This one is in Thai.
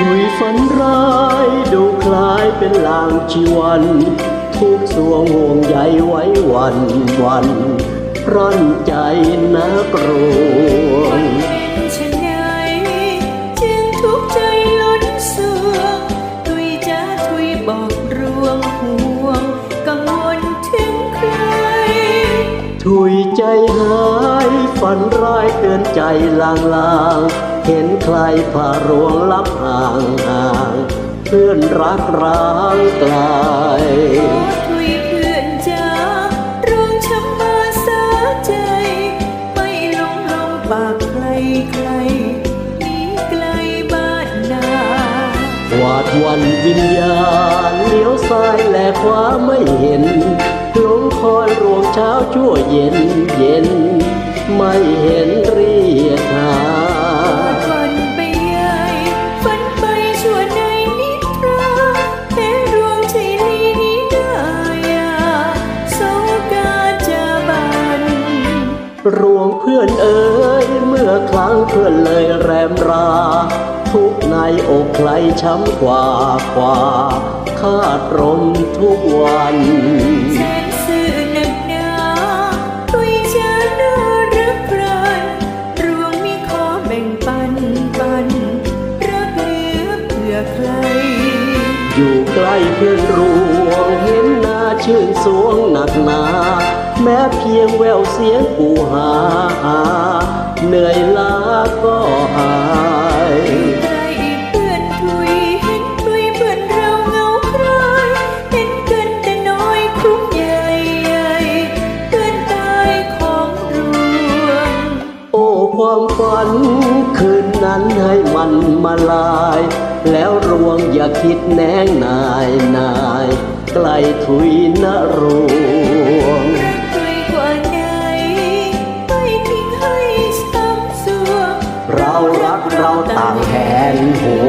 ถุยฝันร้ายดูคล้ายเป็นลางชีวัน ทุกสวงห่วงใยไว้วันวันร่อนใจนักรวงเป็นชะไหนจึงทุกข์ใจล้นสวงตุยจ้าทุยบอกรวงห่วงกังวลถึงใครถุยใจหายฝันร้ายเตือนใจลางลางๆ เห็นใครผ่ารวงลับห่างห่างเพื่อนรักร้างไกลทุยเพื่อนจ้ารวงช้ำมาสาใจไม่ลงลงปากใครใครหนีไกลบ้านนาวาดวันวิญญาณเลี้ยวซ้ายและขวาไม่เห็นหลงคอยรวงเช้าชั่วเย็นเย็น ไม่เห็นเรียกหา พื่อนเอ๋ยเมื่อครั้งเพื่อนเลยแรมรา ทุกในอกใครช้ำกว่ากว่าคาดรมทุกวันแสนสื่อนักหนาตุยจะน่ารักใครรวงมีข อแบ่งปันปันรักเหลือเพื่อใครอยู่ใกล้เพื่อนรวงเห็นหน้าชื่นสวงหนักหนา แม้เพียงแววเสียงกูหาหาเหนื่อยล้าก็หายใครเพื่อนทุยเห็นทุยเพื่อนเราเหงาใครเห็นกันแต่น้อยคุกใหญ่ใหญ่เพื่อนตายของรวงโอ้ความฝันคืนนั้นให้มันมาลาย แล้วรวงอย่าคิดแนงนายนายใกล้ถุยนรวงเรารักเราต่างแหนหัว